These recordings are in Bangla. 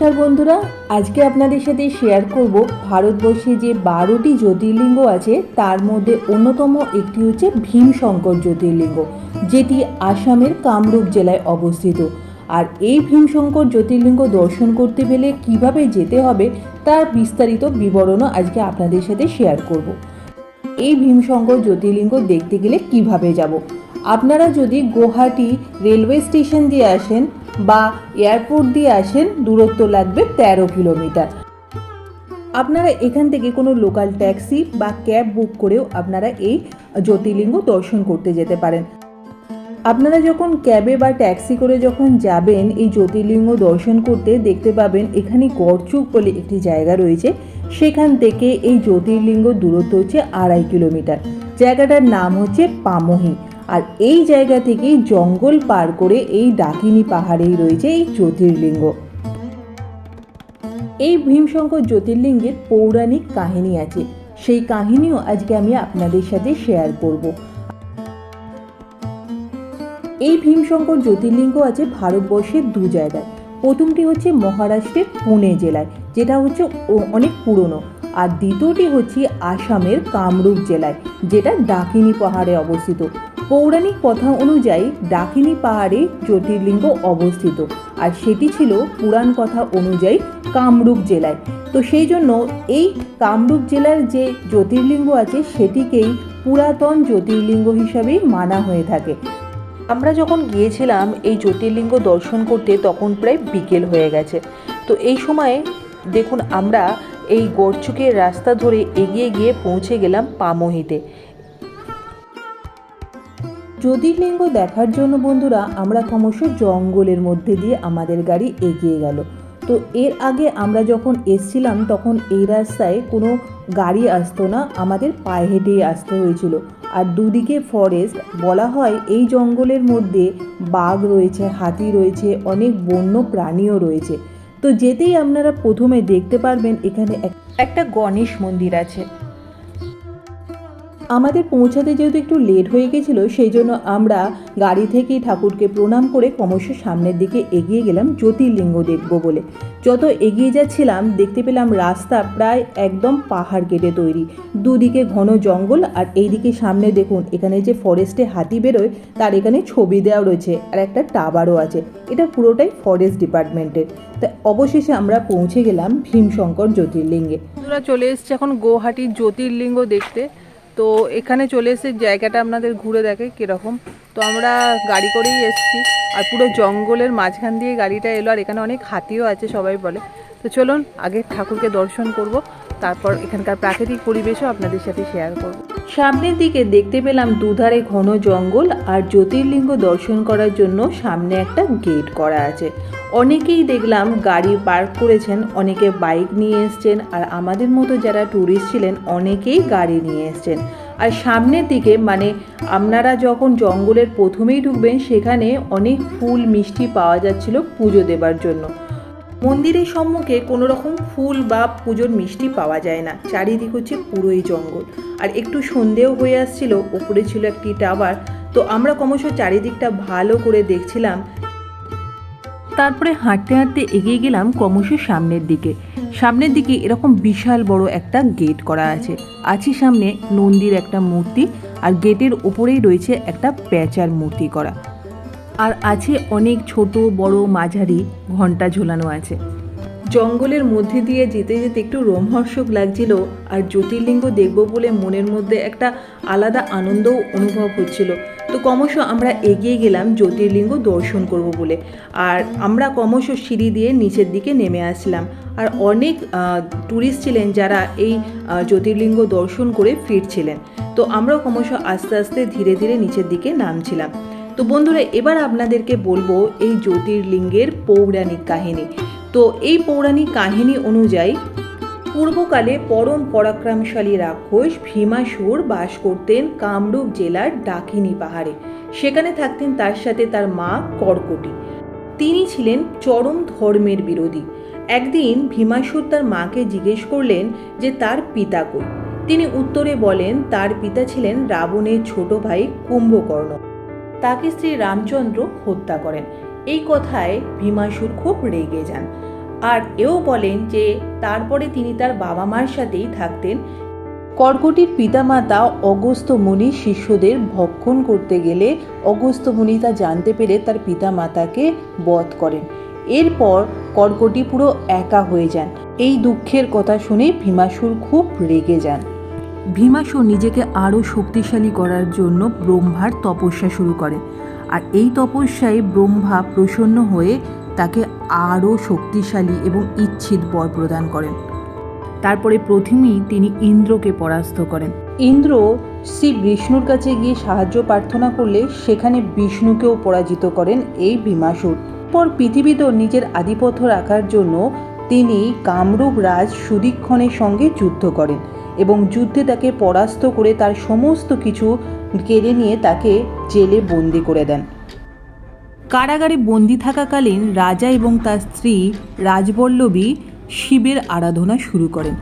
নমস্কার বন্ধুরা, আজকে আপনাদের সাথে শেয়ার করব ভারতবর্ষে যে বারোটি জ্যোতির্লিঙ্গ আছে, তার মধ্যে অন্যতম একটি হচ্ছে ভীমশঙ্কর জ্যোতির্লিঙ্গ, যেটি আসামের কামরূপ জেলায় অবস্থিত। আর এই ভীমশঙ্কর জ্যোতির্লিঙ্গ দর্শন করতে গেলে কীভাবে যেতে হবে, তার বিস্তারিত বিবরণও আজকে আপনাদের সাথে শেয়ার করব। এই ভীমশঙ্কর জ্যোতির্লিঙ্গ দেখতে গেলে কীভাবে যাব? আপনারা যদি গুয়াহাটি রেলওয়ে স্টেশন দিয়ে আসেন বা এয়ারপোর্ট দিয়ে আসেন, দূরত্ব লাগবে তেরো কিলোমিটার। আপনারা এখান থেকে কোনো লোকাল ট্যাক্সি বা ক্যাব বুক করেও আপনারা এই জ্যোতির্লিঙ্গ দর্শন করতে যেতে পারেন। আপনারা যখন ক্যাবে বা ট্যাক্সি করে যখন যাবেন, এই জ্যোতির্লিঙ্গ দর্শন করতে দেখতে পাবেন এখানে গড়চুক বলে একটি জায়গা রয়েছে। সেখান থেকে এই জ্যোতির্লিঙ্গ দূরত্ব হচ্ছে আড়াই কিলোমিটার। জায়গাটার নাম হচ্ছে পামহি। আর এই জায়গা থেকেই জঙ্গল পার করে এই ডাকিনী পাহাড়েই রয়েছে এই জ্যোতির্লিঙ্গ। এই ভীমশঙ্কর জ্যোতির্লিঙ্গের পৌরাণিক কাহিনী আছে। সেই কাহিনীও আজকে আমি আপনাদের সাথে শেয়ার করব। এই ভীমশঙ্কর জ্যোতির্লিঙ্গ আছে ভারতবর্ষের দু জায়গায়। প্রথমটি হচ্ছে মহারাষ্ট্রের পুনে জেলায়, যেটা হচ্ছে অনেক পুরনো। আর দ্বিতীয়টি হচ্ছে আসামের কামরূপ জেলায়, যেটা ডাকিনী পাহাড়ে অবস্থিত। পৌরাণিক কথা অনুযায়ী ডাকিনী পাহাড়ে জ্যোতির্লিঙ্গ অবস্থিত। আর সেটি ছিল পুরাণ কথা অনুযায়ী কামরূপ জেলায়। তো সেই জন্য এই কামরূপ জেলার যে জ্যোতির্লিঙ্গ আছে, সেটিকেই পুরাতন জ্যোতির্লিঙ্গ হিসাবেই মানা হয়ে থাকে। আমরা যখন গিয়েছিলাম এই জ্যোতির্লিঙ্গ দর্শন করতে, তখন প্রায় বিকেল হয়ে গেছে। তো এই সময়ে দেখুন, আমরা এই গড়চুকের রাস্তা ধরে এগিয়ে গিয়ে পৌঁছে গেলাম পামহিতে। জ্যোতির্লিঙ্গ দেখার জন্য বন্ধুরা, আমরা ক্রমশ জঙ্গলের মধ্যে দিয়ে আমাদের গাড়ি এগিয়ে গেল। তো এর আগে আমরা যখন এসছিলাম, তখন এই রাস্তায় কোনো গাড়ি আসতো না, আমাদের পায়ে হেঁটেই আসতে হয়েছিল। আর দুদিকে ফরেস্ট বলা হয় এই জঙ্গলের মধ্যে বাঘ রয়েছে, হাতি রয়েছে, অনেক বন্য প্রাণীও রয়েছে। তো যেতেই আপনারা প্রথমে দেখতে পারবেন এখানে এক- একটা গণেশ মন্দির আছে। আমাদের পৌঁছাতে যেহেতু একটু লেট হয়ে গেছিল, সেই জন্য আমরা গাড়ি থেকেই ঠাকুরকে প্রণাম করে ক্রমশ সামনের দিকে এগিয়ে গেলাম জ্যোতির্লিঙ্গ দেখব বলে। যত এগিয়ে যাচ্ছিলাম, দেখতে পেলাম রাস্তা প্রায় একদম পাহাড় কেটে তৈরি। দুদিকে ঘন জঙ্গল আর এইদিকে সামনে দেখুন, এখানে যে ফরেস্টে হাতি বেরোয়, তার এখানে ছবি দেওয়া রয়েছে আর একটা টাওয়ারও আছে। এটা পুরোটাই ফরেস্ট ডিপার্টমেন্টের তা অবশেষে আমরা পৌঁছে গেলাম ভীমশঙ্কর জ্যোতির্লিঙ্গে। চলে এসছে এখন গুয়াহাটির জ্যোতির্লিঙ্গ দেখতে। তো এখানে চলে এসে জায়গাটা আপনাদের ঘুরে দেখে কীরকম। তো আমরা গাড়ি করেই এসছি আর পুরো জঙ্গলের মাঝখান দিয়ে গাড়িটা এলো আর এখানে অনেক হাতিও আছে সবাই বলে। তো চলুন আগে ঠাকুরকে দর্শন করব, তারপর এখানকার প্রাকৃতিক পরিবেশও আপনাদের সাথে শেয়ার করব। সামনের দিকে দেখতে পেলাম দুধারে ঘন জঙ্গল আর জ্যোতির্লিঙ্গ দর্শন করার জন্য সামনে একটা গেট করা আছে। অনেকেই দেখলাম গাড়ি পার্ক করেছেন, অনেকে বাইক নিয়ে এসছেন আর আমাদের মতো যারা ট্যুরিস্ট ছিলেন অনেকেই গাড়ি নিয়ে এসছেন। আর সামনের দিকে মানে আপনারা যখন জঙ্গলের প্রথমেই ঢুকবেন সেখানে অনেক ফুল, মিষ্টি পাওয়া যাচ্ছিল পুজো দেবার জন্য। মন্দিরের সম্মুখে কোনো রকম ফুল বা পুজোর মিষ্টি পাওয়া যায় না। চারিদিক হচ্ছে পুরোই জঙ্গল। আর একটু সন্ধেও হয়ে আসছিল, ওপরে ছিল একটি টাওয়ার। তো আমরা ক্রমশ চারিদিকটা ভালো করে দেখছিলাম। তারপরে হাঁটতে হাঁটতে এগিয়ে গেলাম ক্রমশ সামনের দিকে। সামনের দিকে এরকম বিশাল বড় একটা গেট করা আছে। আছে সামনে নন্দীর একটা মূর্তি, আর গেটের ওপরেই রয়েছে একটা প্যাঁচার মূর্তি করা। আর আছে অনেক ছোট, বড়, মাঝারি ঘণ্টা ঝোলানো আছে। জঙ্গলের মধ্যে দিয়ে যেতে যেতে একটু রোমহর্ষক লাগছিল আর জ্যোতির্লিঙ্গ দেখব বলে মনের মধ্যে একটা আলাদা আনন্দও অনুভব হচ্ছিল। তো ক্রমশ আমরা এগিয়ে গেলাম জ্যোতির্লিঙ্গ দর্শন করব বলে। আর আমরা ক্রমশ সিঁড়ি দিয়ে নিচের দিকে নেমে আসলাম। আর অনেক ট্যুরিস্ট ছিলেন যারা এই জ্যোতির্লিঙ্গ দর্শন করে ফিরছিলেন। তো আমরাও ক্রমশ আস্তে আস্তে ধীরে ধীরে নিচের দিকে নামছিলাম। তো বন্ধুরা, এবার আপনাদেরকে বলব এই জ্যোতির্লিঙ্গের পৌরাণিক কাহিনী। তো এই পৌরাণিক কাহিনী অনুযায়ী পূর্বকালে পরম পরাক্রমশালী রাক্ষস ভীমাসুর বাস করতেন কামরূপ জেলার ডাকিনী পাহাড়ে। সেখানে থাকতেন তার সাথে তার মা কর্কটি। তিনি ছিলেন চরম ধর্মের বিরোধী। একদিন ভীমাসুর তার মাকে জিজ্ঞেস করলেন যে, তার পিতা কই? তিনি উত্তরে বলেন, তার পিতা ছিলেন রাবণের ছোট ভাই কুম্ভকর্ণ। তাকে শ্রী রামচন্দ্র হত্যা করেন। এই কথায় ভীমাসুর খুব রেগে যান। আর এও বলেন যে, তারপরে তিনি তার বাবা মার সাথেই থাকতেন। কর্কটির পিতামাতা অগস্ত্য মুনি শিষ্যদের ভক্ষণ করতে গেলে অগস্ত্য মুনি তা জানতে পেরে তার পিতামাতাকে বধ করেন। এরপর কর্কটি পুরো একা হয়ে যান। এই দুঃখের কথা শুনে ভীমাসুর খুব রেগে যান। ভীমাসুর নিজেকে আরও শক্তিশালী করার জন্য ব্রহ্মার তপস্যা শুরু করেন আর এই তপস্যায় ব্রহ্মা প্রসন্ন হয়ে তাকে আরও শক্তিশালী এবং ইচ্ছিত বর প্রদান করেন। তারপরে প্রথমেই তিনি ইন্দ্রকে পরাস্ত করেন। ইন্দ্র শ্রী বিষ্ণুর কাছে গিয়ে সাহায্য প্রার্থনা করলে সেখানে বিষ্ণুকেও পরাজিত করেন এই ভীমাসুর পর পৃথিবীতেও নিজের আধিপত্য রাখার জন্য তিনি কামরূপ রাজ সুদীক্ষণের সঙ্গে যুদ্ধ করেন। এবং যুদ্ধে তাকে পরাস্ত করে তার সমস্ত কিছু কেড়ে নিয়ে তাকে জেলে বন্দি করে দেন। কারাগারে বন্দি থাকাকালীন রাজা এবং তার স্ত্রী রাজবল্লভী শিবের আরাধনা শুরু করেন।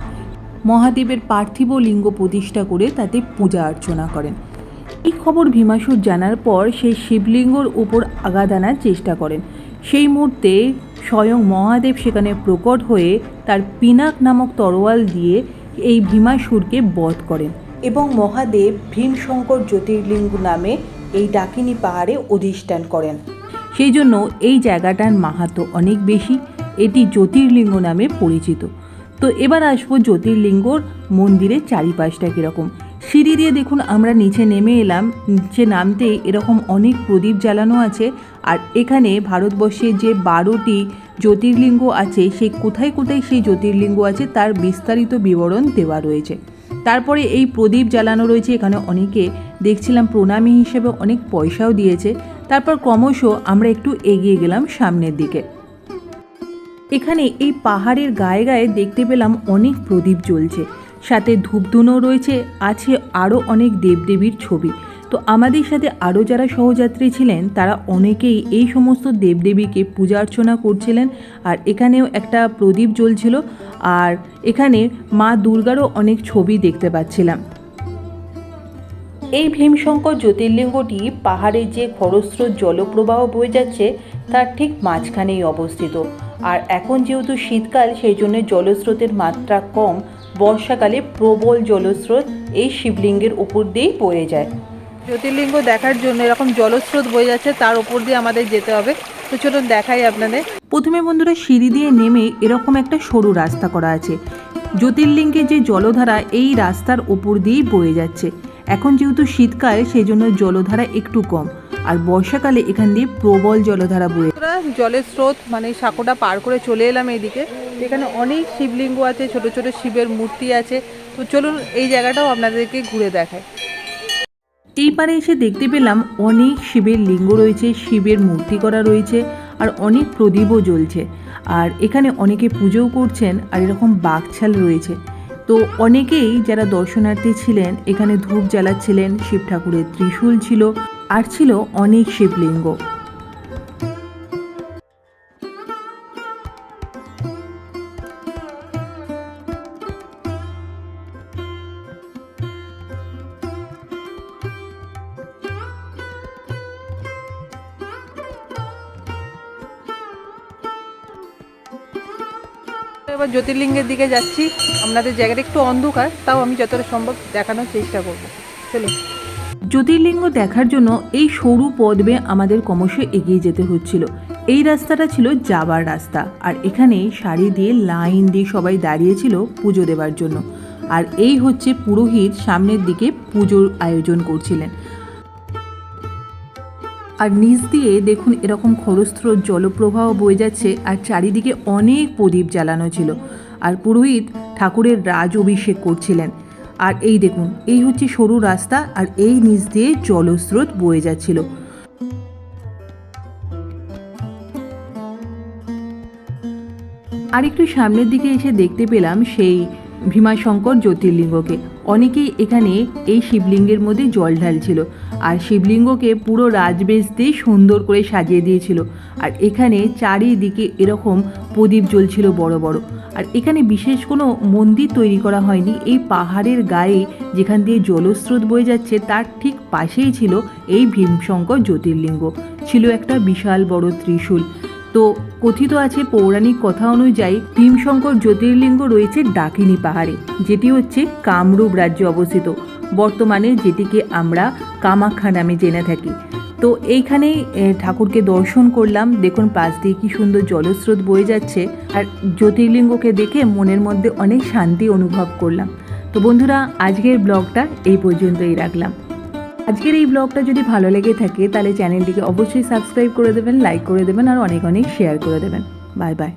মহাদেবের পার্থিব লিঙ্গ প্রতিষ্ঠা করে তাতে পূজা অর্চনা করেন। এই খবর ভীমাসুর জানার পর সেই শিবলিঙ্গর উপর আঘাত আনার চেষ্টা করেন। সেই মুহূর্তে স্বয়ং মহাদেব সেখানে প্রকট হয়ে তার পিনাক নামক তরোয়াল দিয়ে এই ভীমাসুরকে বধ করেন এবং মহাদেব ভীমশঙ্কর জ্যোতির্লিঙ্গ নামে এই ডাকিনী পাহাড়ে অধিষ্ঠান করেন। সেই জন্য এই জায়গাটার মাহাত্ম অনেক বেশি, এটি জ্যোতির্লিঙ্গ নামে পরিচিত। তো এবার আসব জ্যোতির্লিঙ্গর মন্দিরের চারিপাশটা কীরকম। সিঁড়ি দিয়ে দেখুন, আমরা নিচে নেমে এলাম, নিচে নামতেই এরকম অনেক প্রদীপ জ্বালানো আছে, আর এখানে ভারতবর্ষে যে বারোটি জ্যোতির্লিঙ্গ আছে সেই কোথায় কোথায় সেই জ্যোতির্লিঙ্গ আছে তার বিস্তারিত বিবরণ দেওয়া রয়েছে। তারপরে এই প্রদীপ জ্বালানো রয়েছে, এখানে অনেকে দেখছিলাম প্রণামী হিসেবে অনেক পয়সাও দিয়েছে। তারপর ক্রমশ আমরা একটু এগিয়ে গেলাম সামনের দিকে। এখানে এই পাহাড়ের গায়ে গায়ে দেখতে পেলাম অনেক প্রদীপ জ্বলছে। সাথে ধূপধুনো রয়েছে, আছে আরও অনেক দেবদেবীর ছবি। তো আমাদের সাথে আরও যারা সহযাত্রী ছিলেন, তারা অনেকেই এই সমস্ত দেবদেবীকে পূজা অর্চনা করছিলেন আর এখানেও একটা প্রদীপ জ্বলছিল আর এখানে মা দুর্গারও অনেক ছবি দেখতে পাচ্ছিলাম। এই ভীমশঙ্কর জ্যোতির্লিঙ্গটি পাহাড়ে যে খরস্রোত জলপ্রবাহ বয়ে যাচ্ছে, তার ঠিক মাঝখানেই অবস্থিত। আর এখন যেহেতু শীতকাল, সেই জন্য জলস্রোতের মাত্রা কম। বর্ষাকালে প্রবল জলস্রোত এই শিবলিঙ্গের উপর দিয়েই বয়ে যায়। জ্যোতির্লিঙ্গ দেখার জন্য এরকম জলস্রোত বয়ে যাচ্ছে, তার উপর দিয়ে আমাদের যেতে হবে। তো চলুন দেখাই আপনাদের। প্রথমে বন্ধুরা সিঁড়ি দিয়ে নেমে এরকম একটা সরু রাস্তা করা আছে। জ্যোতির্লিঙ্গের যে জলধারা, এই রাস্তার ওপর দিয়েই বয়ে যাচ্ছে। এখন যেহেতু শীতকাল সেই জন্য জলধারা একটু কম। আর বর্ষাকালে এখান দিয়ে প্রবল জলধারা বয়ে জলের স্রোত মানে সাঁকোটা পার করে চলে এলাম এইদিকে। এখানে অনেক শিবলিঙ্গ আছে, ছোট ছোট শিবের মূর্তি আছে। তো চলুন এই জায়গাটাও আপনাদেরকে ঘুরে দেখায় এই পারে এসে দেখতে পেলাম অনেক শিবের লিঙ্গ রয়েছে, শিবের মূর্তি করা রয়েছে আর অনেক প্রদীপও জ্বলছে। আর এখানে অনেকে পুজোও করছেন আর এরকম বাঘছাল রয়েছে। তো অনেকেই যারা দর্শনার্থী ছিলেন, এখানে ধূপ জ্বালাচ্ছিলেন, শিব ঠাকুরের ত্রিশূল ছিল, আর ছিল অনেক শিবলিঙ্গ। এবার জ্যোতির্লিঙ্গের দিকে যাচ্ছি। আপনাদের জায়গাটা একটু অন্ধকার, তাও আমি যতটা সম্ভব দেখানোর চেষ্টা করব। চলুন। জ্যোতির্লিঙ্গ দেখার জন্য এই সরু পথ বেয়ে আমাদের ক্রমশ এগিয়ে যেতে হচ্ছিল। এই রাস্তাটা ছিল যাবার রাস্তা, আর এখানে শাড়ি দিয়ে লাইন দিয়ে সবাই দাঁড়িয়েছিল পুজো দেওয়ার জন্য। আর এই হচ্ছে পুরোহিত সামনের দিকে পুজোর আয়োজন করছিলেন। আর নিচ দিয়ে দেখুন এরকম খরস্রোত জলপ্রবাহ বয়ে যাচ্ছে আর চারিদিকে অনেক প্রদীপ জ্বালানো ছিল। আর পুরোহিত ঠাকুরের রাজ অভিষেক করছিলেন। আর এই দেখুন, এই হচ্ছে সরু রাস্তা আর এই নিচ দিয়ে জলস্রোত বয়ে যাচ্ছিল। আর একটু সামনের দিকে এসে দেখতে পেলাম সেই ভীমাশঙ্কর জ্যোতির্লিঙ্গকে। অনেকেই এখানে এই শিবলিঙ্গের মধ্যে জল ঢালছিল। আর শিবলিঙ্গকে পুরো রাজবেশ দিয়ে সুন্দর করে সাজিয়ে দিয়েছিল। আর এখানে চারিদিকে এরকম প্রদীপ জ্বলছিল বড় বড়। আর এখানে বিশেষ কোনো মন্দির তৈরি করা হয়নি। এই পাহাড়ের গায়ে যেখান দিয়ে জলস্রোত বয়ে যাচ্ছে, তার ঠিক পাশেই ছিল এই ভীমশঙ্কর জ্যোতির্লিঙ্গ। ছিল একটা বিশাল বড় ত্রিশূল। তো কথিত আছে পৌরাণিক কথা অনুযায়ী ভীমশঙ্কর জ্যোতির্লিঙ্গ রয়েছে ডাকিনী পাহাড়ে, যেটি হচ্ছে কামরূপ রাজ্যে অবস্থিত। বর্তমানে যেটিকে আমরা কামাখ্যা নামে জেনে থাকি। তো এইখানেই ঠাকুরকে দর্শন করলাম। দেখুন, পাশ দিয়ে কি সুন্দর জলস্রোত বয়ে যাচ্ছে। আর জ্যোতির্লিঙ্গকে দেখে মনের মধ্যে অনেক শান্তি অনুভব করলাম। তো বন্ধুরা, আজকের ব্লগটা এই পর্যন্তই রাখলাম। আজকের এই ব্লগটা যদি ভালো লেগে থাকে, তাহলে চ্যানেলটিকে অবশ্যই সাবস্ক্রাইব করে দেবেন লাইক করে দেবেন, আর অনেক অনেক শেয়ার করে দেবেন। Bye bye